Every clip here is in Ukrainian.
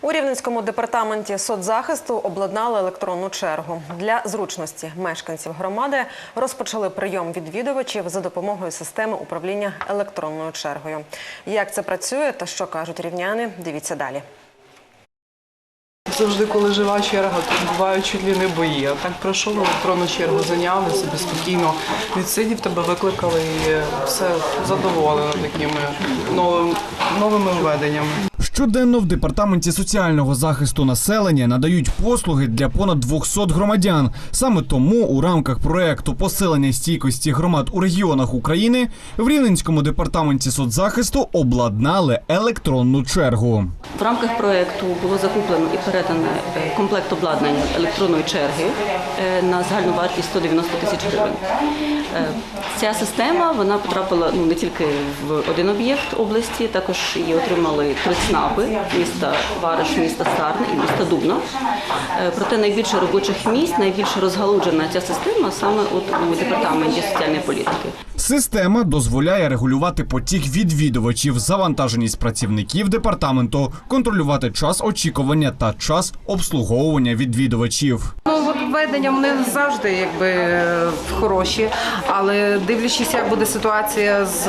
У Рівненському департаменті соцзахисту обладнали електронну чергу. Для зручності мешканців громади розпочали прийом відвідувачів за допомогою системи управління електронною чергою. Як це працює та що кажуть рівняни, дивіться далі. Завжди, коли жива черга, то бувають чуть ли не бої. А так пройшов електронну чергу, зайняли собі спокійно, відсидів тебе, викликали і все задоволено такими новими, новими введеннями. Щоденно в департаменті соціального захисту населення надають послуги для понад 200 громадян. Саме тому у рамках проекту посилення стійкості громад у регіонах України в Рівненському департаменті соцзахисту обладнали електронну чергу. В рамках проекту було закуплено і передано е, комплект обладнання електронної черги е, на загальну вартість 190 тисяч гривень. Е, Ця система вона потрапила ну не тільки в один об'єкт області, також її отримали три ЦНАПи міста Вариш, міста Сарни і міста Дубно. Е, Проте найбільше робочих місць, найбільше розгалуджена ця система саме от у департаменті соціальної політики. Система дозволяє регулювати потік відвідувачів, завантаженість працівників департаменту, контролювати час очікування та час обслуговування відвідувачів. Ну, от введення вони завжди якби хороші, але дивлячись, як буде ситуація з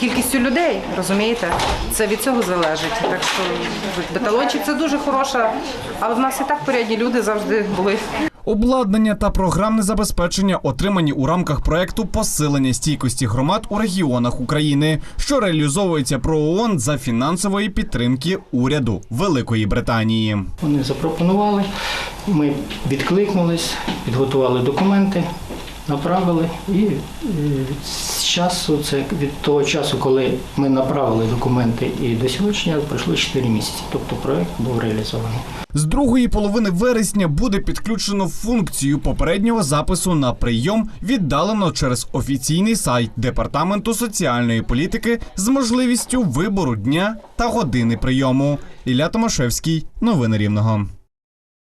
кількістю людей, розумієте, це від цього залежить. Так що якби, талончик це дуже хороша, але в нас і так порядні люди завжди були. Обладнання та програмне забезпечення отримані у рамках проекту посилення стійкості громад у регіонах України, що реалізовується про ООН за фінансової підтримки уряду Великої Британії. Вони запропонували, ми відкликнулись, підготували документи, направили і з часу, це від того часу, коли ми направили документи і до сьогоднішнього пройшло 4 місяці. Тобто проект був реалізований. З другої половини вересня буде підключено функцію попереднього запису на прийом віддалено через офіційний сайт Департаменту соціальної політики з можливістю вибору дня та години прийому. Ілля Томашевський, новини Рівного.